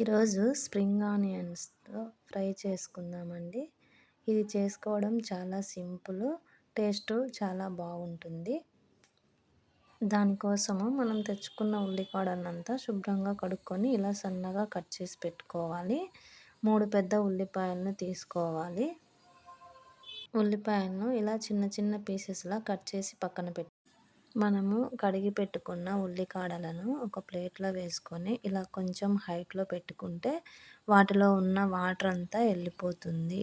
ఈరోజు spring ఆనియన్స్తో fry చేసుకుందామండి. ఇది చేసుకోవడం చాలా సింపుల్ టేస్ట్ చాలా బాగుంటుంది. దానికోసము మనం తెచ్చుకున్న ఉల్లికాడనంతా శుభ్రంగా కడుక్కొని ఇలా సన్నగా కట్ చేసి పెట్టుకోవాలి. మూడు పెద్ద ఉల్లిపాయలను తీసుకోవాలి. ఉల్లిపాయలను ఇలా చిన్న చిన్న పీసెస్లా కట్ చేసి పక్కన పెట్టి మనము కడిగి పెట్టుకున్న ఉల్లికాడలను ఒక ప్లేట్లో వేసుకొని ఇలా కొంచెం హైట్లో పెట్టుకుంటే వాటిలో ఉన్న వాటర్ అంతా వెళ్ళిపోతుంది.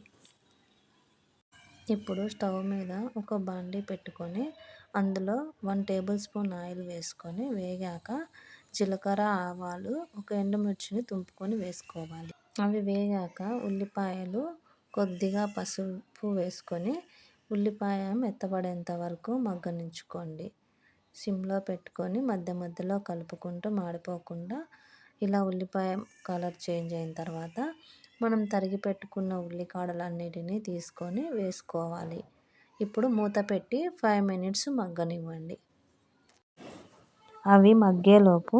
ఇప్పుడు స్టవ్ మీద ఒక బాండీ పెట్టుకొని అందులో వన్ టేబుల్ స్పూన్ ఆయిల్ వేసుకొని వేగాక జీలకర్ర ఆవాలు ఒక ఎండుమిర్చిని తుంపుకొని వేసుకోవాలి. అవి వేగాక ఉల్లిపాయలు కొద్దిగా పసుపు వేసుకొని ఉల్లిపాయ మెత్తబడేంత వరకు మగ్గనించుకోండి. సిమ్లో పెట్టుకొని మధ్య మధ్యలో కలుపుకుంటూ మాడిపోకుండా ఇలా ఉల్లిపాయ కలర్ చేంజ్ అయిన తర్వాత మనం తరిగి పెట్టుకున్న ఉల్లికాడలన్నిటినీ తీసుకొని వేసుకోవాలి. ఇప్పుడు మూత పెట్టి ఫైవ్ మినిట్స్ మగ్గనివ్వండి. అవి మగ్గేలోపు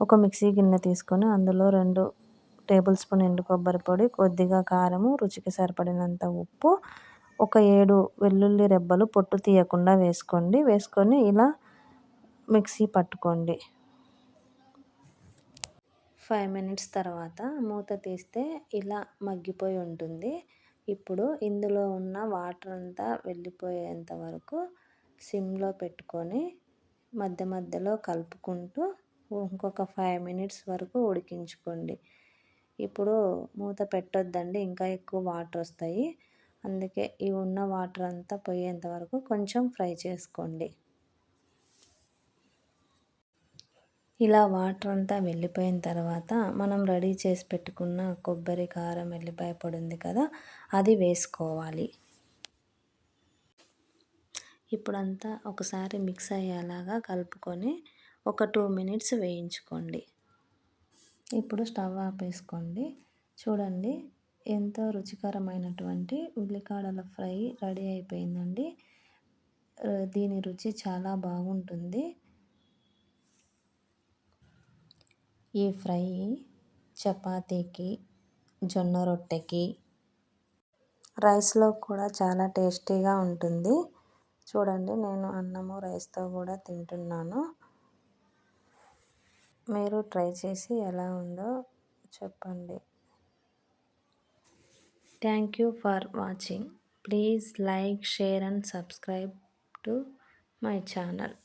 ఒక మిక్సీ గిన్నె తీసుకొని అందులో రెండు టేబుల్ స్పూన్ ఎండు కొబ్బరి పొడి కొద్దిగా కారము రుచికి సరిపడినంత ఉప్పు ఒక ఏడు వెల్లుల్లి రెబ్బలు పొట్టు తీయకుండా వేసుకోండి. వేసుకొని ఇలా మిక్సీ పట్టుకోండి. ఫైవ్ మినిట్స్ తర్వాత మూత తీస్తే ఇలా మగ్గిపోయి ఉంటుంది. ఇప్పుడు ఇందులో ఉన్న వాటర్ అంతా వెళ్ళిపోయేంత వరకు సిమ్లో పెట్టుకొని మధ్య మధ్యలో కలుపుకుంటూ ఇంకొక ఫైవ్ మినిట్స్ వరకు ఉడికించుకోండి. ఇప్పుడు మూత పెట్టొద్దండి ఇంకా ఎక్కువ వాటర్ వస్తాయి. అందుకే ఈ ఉన్న వాటర్ అంతా పోయేంత వరకు కొంచెం ఫ్రై చేసుకోండి. ఇలా వాటర్ అంతా వెళ్ళిపోయిన తర్వాత మనం రెడీ చేసి పెట్టుకున్న కొబ్బరి కారం వెల్లిపాయ పొడి ఉంది కదా అది వేసుకోవాలి. ఇప్పుడంతా ఒకసారి మిక్స్ అయ్యేలాగా కలుపుకొని ఒక టూ మినిట్స్ వేయించుకోండి. ఇప్పుడు స్టవ్ ఆపేసుకోండి. చూడండి ఎంతో రుచికరమైనటువంటి ఉల్లికాడల ఫ్రై రెడీ అయిపోయిందండి. దీని రుచి చాలా బాగుంటుంది. ఈ ఫ్రై చపాతీకి జొన్న రొట్టెకి రైస్లో కూడా చాలా టేస్టీగా ఉంటుంది. చూడండి నేను అన్నము రైస్తో కూడా తింటున్నాను. మీరు ట్రై చేసి ఎలా ఉందో చెప్పండి. Thank you for watching. Please like share and subscribe to my channel.